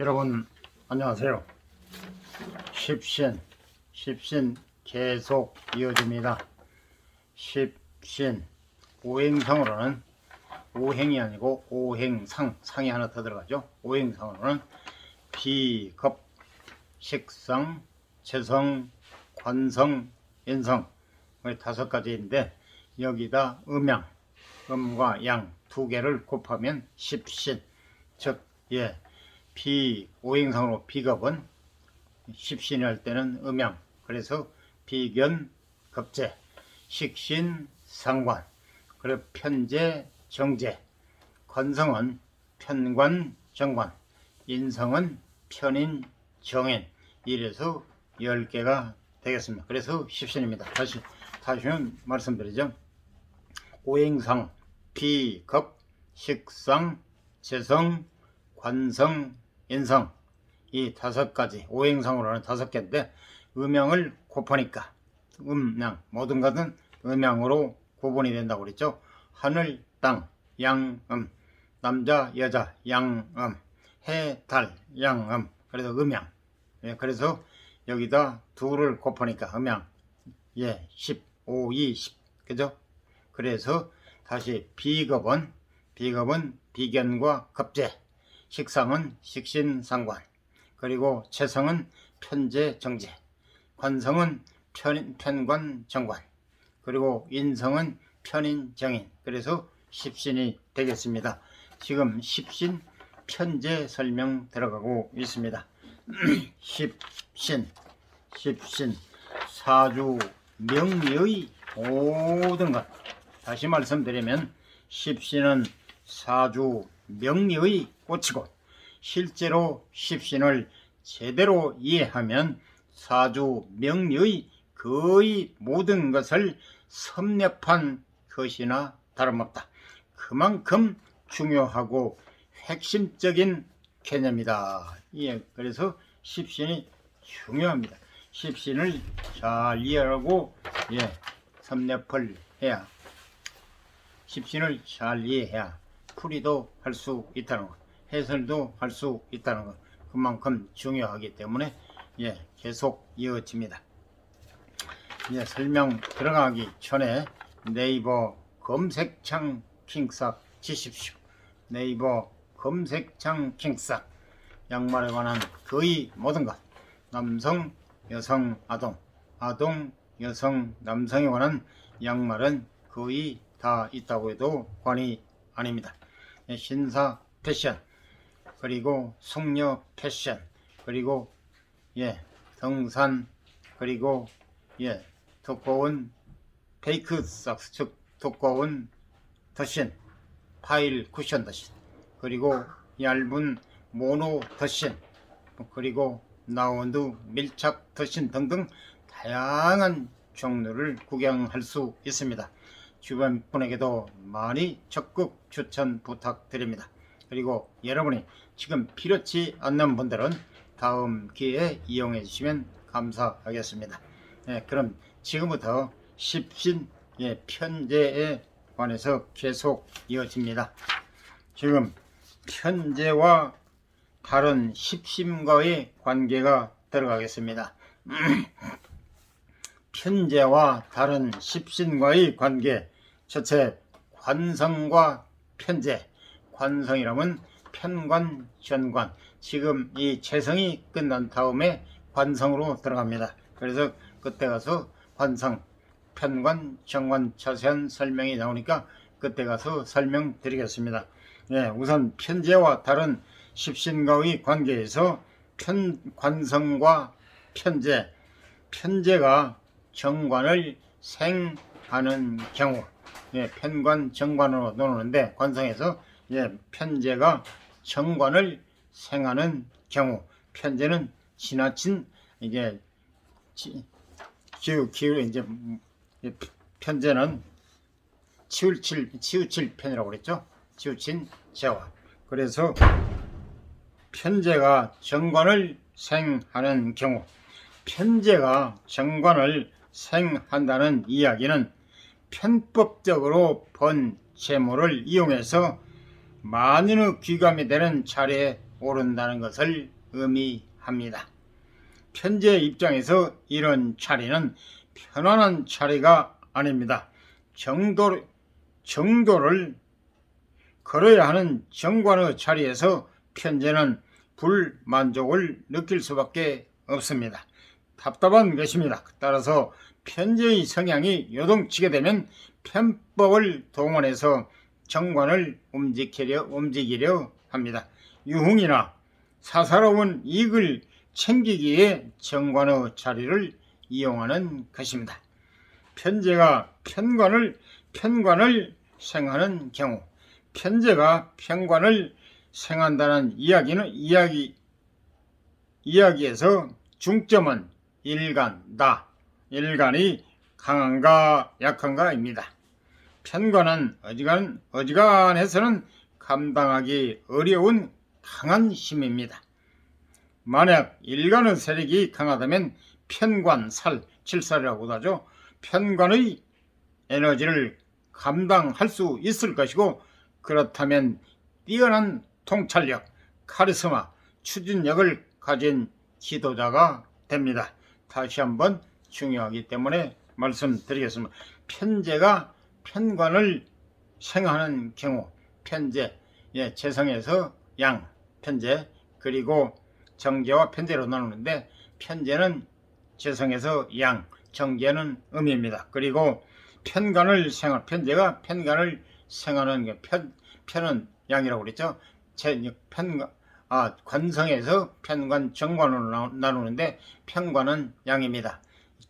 여러분 안녕하세요. 십신 십신 계속 이어집니다. 십신 오행상으로는 오행이 아니고 오행상 상이 하나 더 들어가죠. 오행상으로는 비겁 식상 재성 관성 인성 의 다섯 가지인데 여기다 음양 음과 양 두 개를 곱하면 십신 즉 예, 비 오행상으로 비겁은 십신이 할 때는 음양 그래서 비견 급제 식신 상관 그리고 편제 정제 관성은 편관 정관 인성은 편인 정인 이래서 10개가 되겠습니다. 그래서 십신입니다. 다시 다시는 말씀드리죠. 오행상 비겁 식상 재성 관성, 인성 이 다섯 가지 오행상으로는 다섯 개인데 음양을 곱하니까 음양 모든 것은 음양으로 구분이 된다고 그랬죠. 하늘, 땅, 양음, 남자, 여자, 양음, 해, 달, 양음. 그래서 음양. 예, 그래서 여기다 둘을 곱하니까 음양. 예, 10, 5, 2, 10. 그죠? 그래서 다시 비겁은 비겁은 비견과 급제. 식상은 식신상관, 그리고 재성은 편제정제, 관성은 편, 편관정관, 그리고 인성은 편인정인. 그래서 십신이 되겠습니다. 지금 십신 편제 설명 들어가고 있습니다. 십신, 십신, 사주, 명리의 모든 것. 다시 말씀드리면 십신은 사주, 명리의 꽃이고 실제로 십신을 제대로 이해하면 사주 명리의 거의 모든 것을 섭렵한 것이나 다름없다. 그만큼 중요하고 핵심적인 개념이다. 예, 그래서 십신이 중요합니다. 십신을 잘 이해하고 예, 섭렵을 해야 십신을 잘 이해해야 풀이도 할 수 있다는 것, 해설도 할 수 있다는 것, 그만큼 중요하기 때문에 예, 계속 이어집니다. 예, 설명 들어가기 전에 네이버 검색창 킹싹 치십시오. 네이버 검색창 킹싹 양말에 관한 거의 모든 것 남성, 여성, 아동, 아동, 여성, 남성에 관한 양말은 거의 다 있다고 해도 관이 아닙니다. 예, 신사 패션 그리고 숙녀 패션 그리고 예 등산 그리고 예 두꺼운 페이크 삭스 즉 두꺼운 더신 파일 쿠션 더신 그리고 얇은 모노 더신 그리고 라운드 밀착 더신 등등 다양한 종류를 구경할 수 있습니다. 주변 분에게도 많이 적극 추천 부탁드립니다. 그리고 여러분이 지금 필요치 않는 분들은 다음 기회에 이용해 주시면 감사하겠습니다. 예, 그럼 지금부터 십신 예, 편제에 관해서 계속 이어집니다. 지금 편제와 다른 십신과의 관계가 들어가겠습니다. 편제와 다른 십신과의 관계 첫째 관성과 편제 관성이라면 편관 전관. 지금 이 재성이 끝난 다음에 관성으로 들어갑니다. 그래서 그때 가서 관성 편관 정관 자세한 설명이 나오니까 그때 가서 설명드리겠습니다. 네, 우선 편제와 다른 십신과의 관계에서 편 관성과 편제. 편제가 정관을 생하는 경우. 예, 편관 정관으로 나누는데 관성에서 예, 편제가 정관을 생하는 경우 편제는 지나친 이게 지, 기우 기우 이제 예, 편제는 치우칠 치우칠 편이라고 그랬죠? 치우친 재화. 그래서 편제가 정관을 생하는 경우 편제가 정관을 생한다는 이야기는 편법적으로 번 재물을 이용해서 만인의 귀감이 되는 자리에 오른다는 것을 의미합니다. 편지의 입장에서 이런 차례는 편안한 차례가 아닙니다. 정도, 정도를 걸어야 하는 정관의 자리에서 편제는 불만족을 느낄 수밖에 없습니다. 답답한 것입니다. 따라서 편제의 성향이 요동치게 되면 편법을 동원해서 정관을 움직이려, 움직이려 합니다. 유흥이나 사사로운 이익을 챙기기에 정관의 자리를 이용하는 것입니다. 편제가 편관을 편관을 생하는 경우 편제가 편관을 생한다는 이야기는 이야기 이야기에서 중점은 일간 나 일간이 강한가 약한가입니다. 편관은 어지간 어지간해서는 감당하기 어려운 강한 힘입니다. 만약 일간의 세력이 강하다면 편관 살 칠살이라고도 하죠. 편관의 에너지를 감당할 수 있을 것이고 그렇다면 뛰어난 통찰력, 카리스마, 추진력을 가진 지도자가 됩니다. 다시 한번 중요하기 때문에 말씀드리겠습니다. 편제가 편관을 생하는 경우 편제, 예, 재성에서 양, 편제 그리고 정제와 편제로 나누는데 편제는 재성에서 양, 정제는 음입니다. 그리고 편관을 생할 편제가 편관을 생하는 게 편, 편은 양이라고 그랬죠. 제 편관 아, 관성에서 편관 정관으로 나- 나누는데 편관은 양입니다.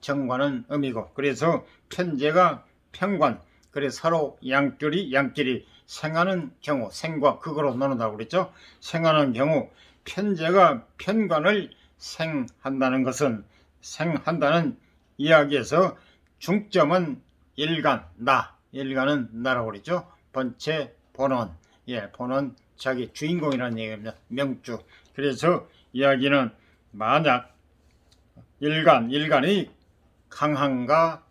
정관은 음이고 그래서 편제가 편관 그래서 서로 양끼리 양끼리 생하는 경우 생과 극으로 나눈다고 그랬죠. 생하는 경우 편제가 편관을 생한다는 것은 생한다는 이야기에서 중점은 일간 나 일간은 나라고 그랬죠. 번째 본원 예 본원 자기 주인공이라는 얘기입니다. 명주 그래서 이야기는 만약 일간 일간이 강한가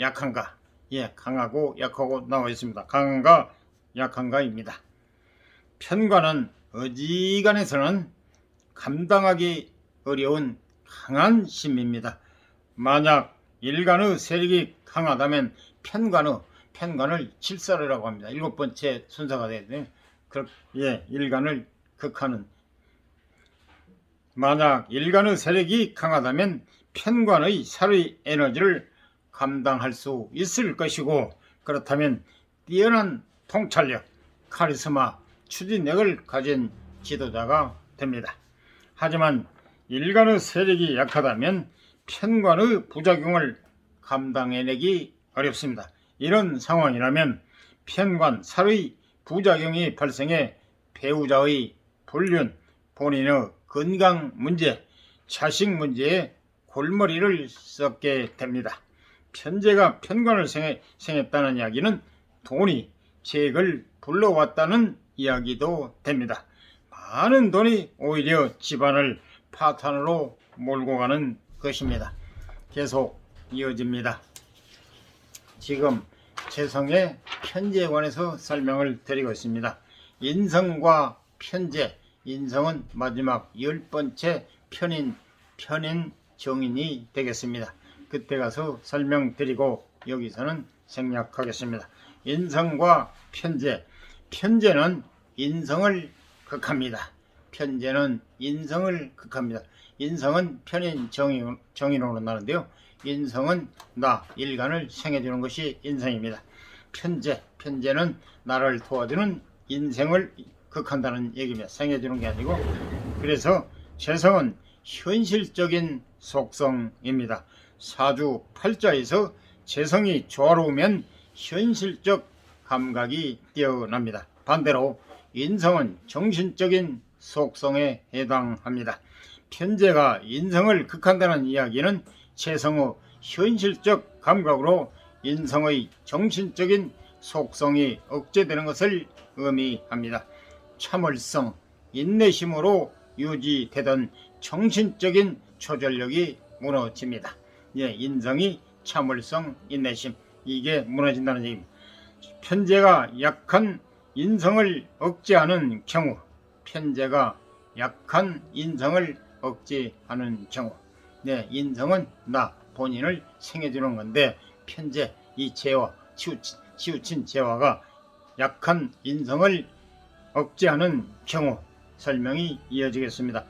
약한가 예 강하고 약하고 나와 있습니다. 강한가 약한가입니다. 편관은 어지간해서는 감당하기 어려운 강한 힘입니다. 만약 일간의 세력이 강하다면 편관의 편관을 칠사르라고 합니다. 일곱 번째 순서가 되는데 그, 예, 일간을 극하는 만약 일간의 세력이 강하다면 편관의 살의 에너지를 감당할 수 있을 것이고 그렇다면 뛰어난 통찰력, 카리스마, 추진력을 가진 지도자가 됩니다. 하지만 일간의 세력이 약하다면 편관의 부작용을 감당해내기 어렵습니다. 이런 상황이라면 편관 살의 부작용이 발생해 배우자의 불륜, 본인의 건강 문제, 자식 문제에 골머리를 썩게 됩니다. 편제가 편관을 생해, 생했다는 이야기는 돈이 재액을 불러왔다는 이야기도 됩니다. 많은 돈이 오히려 집안을 파탄으로 몰고 가는 것입니다. 계속 이어집니다. 지금 재성의 편제에 관해서 설명을 드리고 있습니다. 인성과 편제, 인성은 마지막 열 번째 편인, 편인 정인이 되겠습니다. 그때 가서 설명드리고 여기서는 생략하겠습니다. 인성과 편제, 편제는 인성을 극합니다. 편제는 인성을 극합니다. 인성은 편인 정인, 정인으로 나는데요. 인성은 나, 일간을 생해주는 것이 인성입니다. 편제, 편제는 나를 도와주는 인생을 극한다는 얘기입니다. 생해주는 게 아니고. 그래서 재성은 현실적인 속성입니다. 사주 팔자에서 재성이 조화로우면 현실적 감각이 뛰어납니다. 반대로 인성은 정신적인 속성에 해당합니다. 편제가 인성을 극한다는 이야기는 재성의 현실적 감각으로 인성의 정신적인 속성이 억제되는 것을 의미합니다. 참을성, 인내심으로 유지되던 정신적인 조절력이 무너집니다. 예, 인성이 참을성, 인내심 이게 무너진다는 얘기입니다. 편제가 약한 인성을 억제하는 경우 편제가 약한 인성을 억제하는 경우 네, 인성은 나 본인을 생해주는 건데 편재 이 재화 치우친, 치우친 재화가 약한 인성을 억제하는 경우 설명이 이어지겠습니다.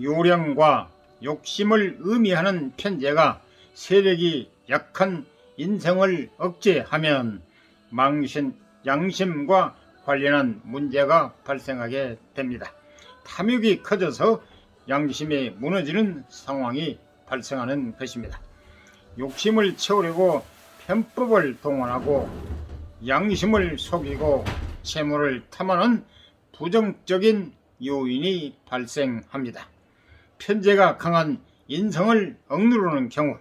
요령과 욕심을 의미하는 편재가 세력이 약한 인성을 억제하면 망신, 양심과 관련한 문제가 발생하게 됩니다. 탐욕이 커져서 양심이 무너지는 상황이 발생하는 것입니다. 욕심을 채우려고 편법을 동원하고 양심을 속이고 채무를 탐하는 부정적인 요인이 발생합니다. 편재가 강한 인성을 억누르는 경우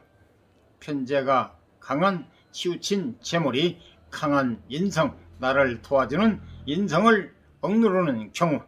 편재가 강한 치우친 재물이 강한 인성, 나를 도와주는 인성을 억누르는 경우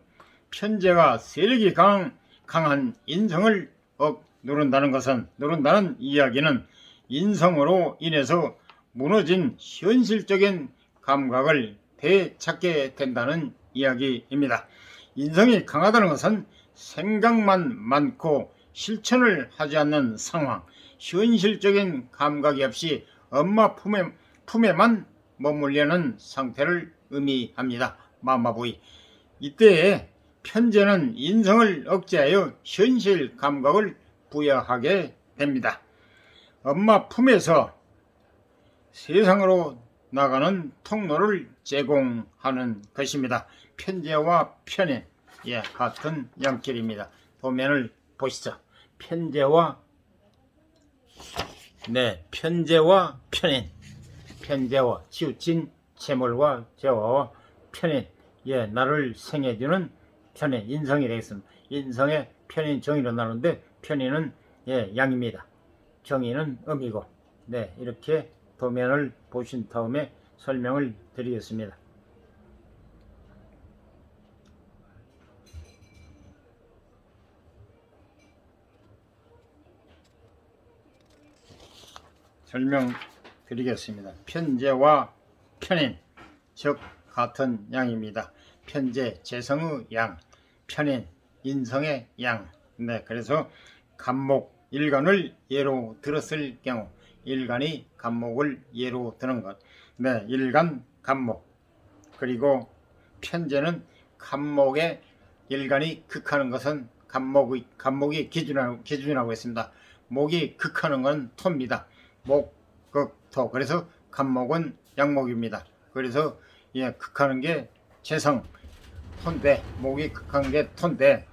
편재가 세력이 강한, 강한 인성을 억누른다는 것은 누른다는 이야기는 인성으로 인해서 무너진 현실적인 감각을 되찾게 된다는 이야기입니다. 인성이 강하다는 것은 생각만 많고 실천을 하지 않는 상황, 현실적인 감각이 없이 엄마 품에, 품에만 머물려는 상태를 의미합니다. 마마부이. 이때에 편제는 인성을 억제하여 현실 감각을 부여하게 됩니다. 엄마 품에서 세상으로 나가는 통로를 제공하는 것입니다. 편제와 편인 예, 같은 양길입니다. 도면을 보시죠. 편제와 네, 편제와 편인 편제와 치우친 재물과 재화와 편인 예, 나를 생해주는 편인 인성이 되겠습니다. 인성의 편인 정의로 나누는데 편인은 예, 양입니다. 정의는 음이고 네, 이렇게 도면을 보신 다음에 설명을 드리겠습니다. 설명드리겠습니다. 편제와 편인 즉 같은 양입니다. 편제 재성의 양, 편인 인성의 양. 네, 그래서 간목 일간을 예로 들었을 경우 일간이 간목을 예로 드는 것. 네, 일간 간목. 그리고 편제는 간목의 일간이 극하는 것은 간목의 간목이 기준하고 기준이라고 했습니다. 목이 극하는 건 토입니다. 목, 극, 토. 그래서 간목은 양목입니다. 그래서 예, 극하는 게 재성, 톤데 목이 극한 게 톤데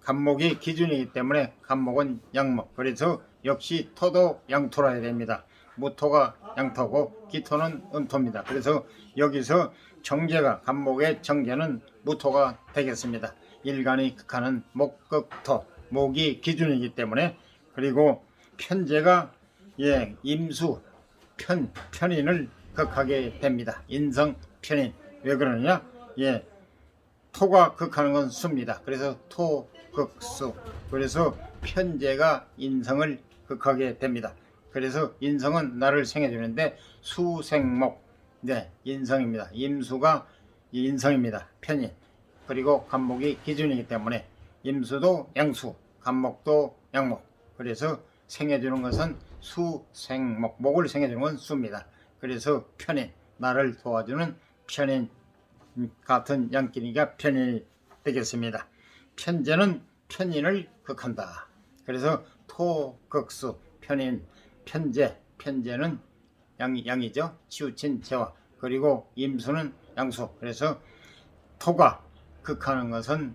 간목이 기준이기 때문에 간목은 양목. 그래서 역시 토도 양토라 해야 됩니다. 무토가 양토고 기토는 음토입니다. 그래서 여기서 정제가 간목의 정제는 무토가 되겠습니다. 일간이 극하는 목극토 목이 기준이기 때문에 그리고 편제가 예 임수 편 편인을 극하게 됩니다. 인성 편인 왜 그러느냐 예 토가 극하는 건 수입니다. 그래서 토 극수 그래서 편제가 인성을 극하게 됩니다. 그래서 인성은 나를 생해주는데 수생목 네 인성입니다. 임수가 인성입니다. 편인 그리고 간목이 기준이기 때문에 임수도 양수 간목도 양목 그래서 생해주는 것은 수 생 목 목을 생해주는 건 수입니다. 그래서 편인 나를 도와주는 편인 같은 양끼니까 편인이 되겠습니다. 편제는 편인을 극한다. 그래서 토 극수 편인 편제 편제는 양, 양이죠. 치우친 재화 그리고 임수는 양수 그래서 토가 극하는 것은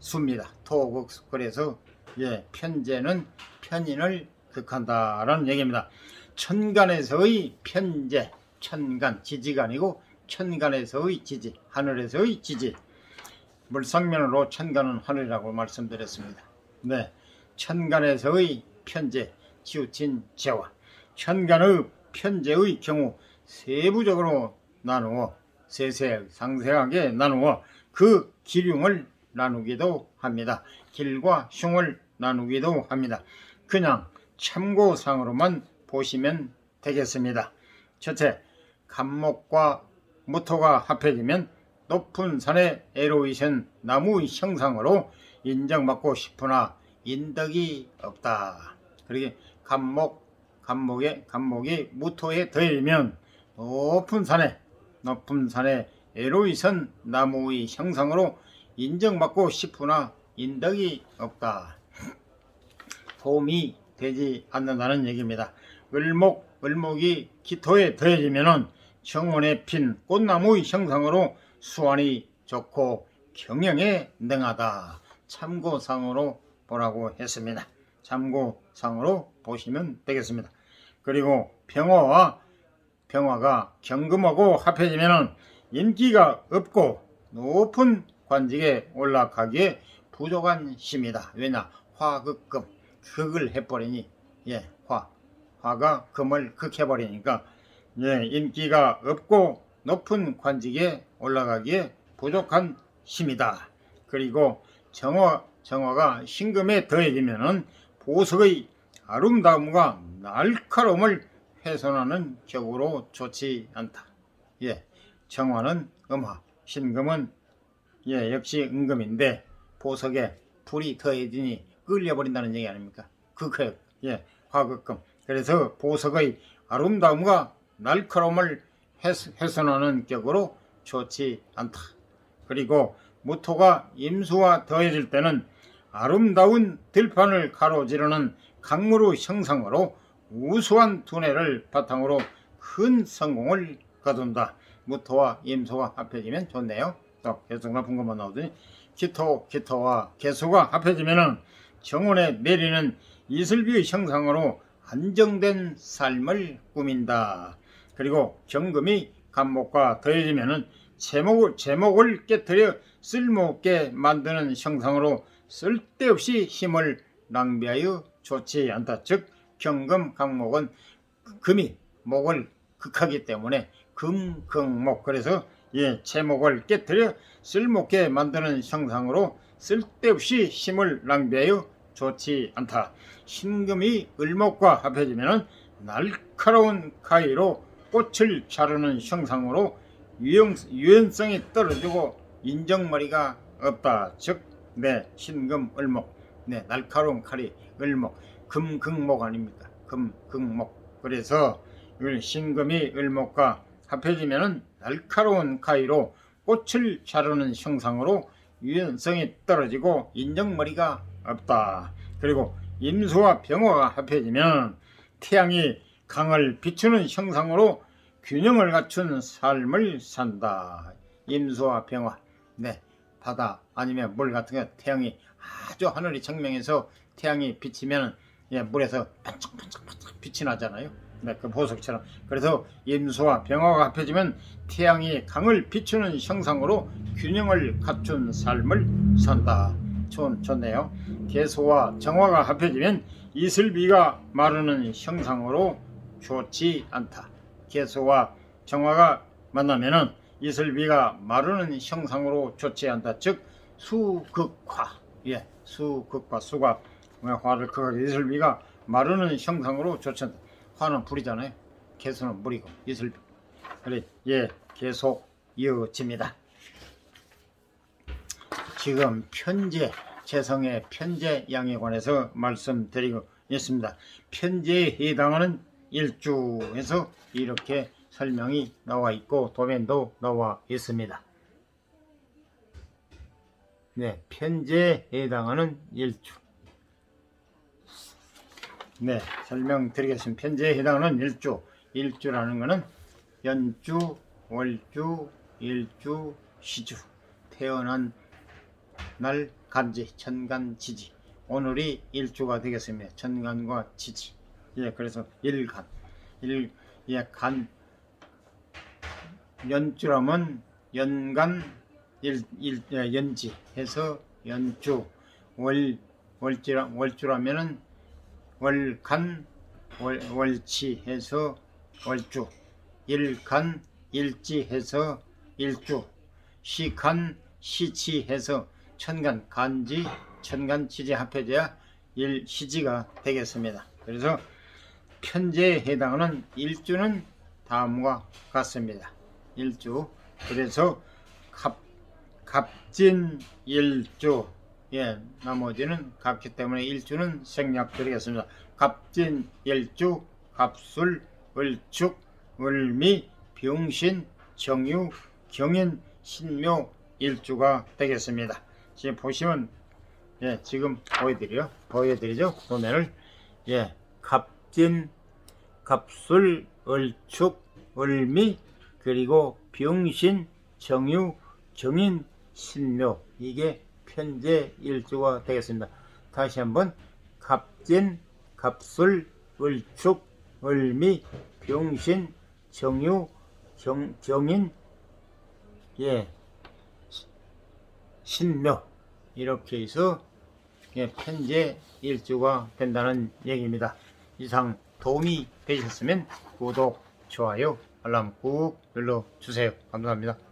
수입니다. 토 극수 그래서 예 편제는 편인을 극한다라는 얘기입니다. 천간에서의 편제 천간 지지가 아니고 천간에서의 지지 하늘에서의 지지 물상면으로 천간은 하늘이라고 말씀드렸습니다. 네, 천간에서의 편제 치우친 재화 천간의 편제의 경우 세부적으로 나누어 세세 상세하게 나누어 그 기륭을 나누기도 합니다. 길과 흉을 나누기도 합니다. 그냥 참고상으로만 보시면 되겠습니다. 첫째, 간목과 무토가 합해지면 높은 산의 에로이션 나무의 형상으로 인정받고 싶으나 인덕이 없다. 그러게 감목 감목에 감목이 무토에 더해지면 높은 산에 높은 산에 에로이선 나무의 형상으로 인정받고 싶으나 인덕이 없다. 도움이 되지 않는다는 얘기입니다. 을목, 을목이 기토에 더해지면은 정원에 핀 꽃나무의 형상으로 수완이 좋고 경영에 능하다. 참고상으로 보라고 했습니다. 참고상으로 보시면 되겠습니다. 그리고 병화와 병화가 경금하고 합해지면은 인기가 없고 높은 관직에 올라가기에 부족한 심이다. 왜냐? 화극금 극을 해버리니 예, 화 화가 금을 극해버리니까 예, 인기가 없고 높은 관직에 올라가기에 부족한 힘이다. 그리고 정화 정화가 신금에 더해지면은 보석의 아름다움과 날카로움을 훼손하는 격으로 좋지 않다. 예, 정화는 음화, 신금은 예, 역시 은금인데 보석에 불이 더해지니 끌려버린다는 얘기 아닙니까? 극해, 예, 화극금. 그래서 보석의 아름다움과 날카로움을 훼- 훼손하는 격으로 좋지 않다. 그리고 무토가 임수와 더해질 때는 아름다운 들판을 가로지르는 강무루 형상으로 우수한 두뇌를 바탕으로 큰 성공을 거둔다. 무토와 임수가 합해지면 좋네요. 또 계속 나쁜 것만 나오더니 기토, 기토와 개수가 합해지면은 정원에 내리는 이슬비의 형상으로 안정된 삶을 꾸민다. 그리고 정금이 간목과 더해지면은 제목을, 제목을 깨뜨려 쓸모없게 만드는 형상으로 쓸데없이 힘을 낭비하여 좋지 않다. 즉 경금 강목은 금이 목을 극하기 때문에 금극목 그래서 예 제목을 깨뜨려 쓸모없게 만드는 형상으로 쓸데없이 힘을 낭비하여 좋지 않다. 신금이 을목과 합해지면 날카로운 가위로 꽃을 자르는 형상으로 유형, 유연성이 떨어지고 인정머리가 없다. 즉, 네, 신금 을목, 네, 날카로운 칼이 을목, 금 극목 아닙니까? 금 극목. 그래서 이 신금이 을목과 합해지면은 날카로운 가위로 꽃을 자르는 형상으로 유연성이 떨어지고 인정머리가 없다. 그리고 임수와 병화가 합해지면 태양이 강을 비추는 형상으로 균형을 갖춘 삶을 산다. 임수와 병화, 네, 바다 아니면 물 같은 게 태양이 아주 하늘이 청명해서 태양이 비치면 예, 물에서 반짝반짝 반짝 빛이 나잖아요. 네, 그 보석처럼. 그래서 임수와 병화가 합해지면 태양이 강을 비추는 형상으로 균형을 갖춘 삶을 산다. 좋, 좋네요. 개소와 정화가 합해지면 이슬비가 마르는 형상으로 좋지 않다. 개소와 정화가 만나면은 이슬비가 마르는 형상으로 좋지 않다. 즉 수극화. 예, 수극화 수가 화를 극하게 이슬비가 마르는 형상으로 좋지 않다. 화는 불이잖아요. 개소는 물이고 이슬비. 그래, 예, 계속 이어집니다. 지금 편제 재성의 편제 양에 관해서 말씀드리고 있습니다. 편제에 해당하는 일주에서 이렇게 설명이 나와 있고 도면도 나와 있습니다. 네, 편제에 해당하는 일주. 네, 설명드리겠습니다. 편제에 해당하는 일주. 일주라는 것은 연주, 월주, 일주, 시주. 태어난 날 간지, 천간, 지지. 오늘이 일주가 되겠습니다. 천간과 지지. 예, 그래서 일간. 일, 예, 간. 연주라면 연간, 일, 일, 예, 연지 해서 연주. 월, 월주라, 월주라면은 월간, 월, 월치 해서 월주. 일간, 일지 해서 일주. 시간, 시치 해서 천간, 간지, 천간, 지지 합해져야 일 시지가 되겠습니다. 그래서 편제에 해당하는 일주는 다음과 같습니다. 일주. 그래서 갑, 갑진 일주, 예, 나머지는 같기 때문에 일주는 생략 드리겠습니다. 갑진, 일주, 갑술, 을축, 을미, 병신, 정유, 경인, 신묘, 일주가 되겠습니다. 지금 보시면 예, 지금 보여드려 보여드리죠 도면을 예, 갑진, 갑술, 을축, 을미 그리고 병신, 정유, 정인, 신묘 이게 편제 일주가 되겠습니다. 다시 한번 갑진, 갑술, 을축, 을미, 병신, 정유, 정, 정인, 예, 시- 신묘 이렇게 해서 예, 편제 일주가 된다는 얘기입니다. 이상 도움이 되셨으면 구독, 좋아요, 알람 꾹 눌러주세요. 감사합니다.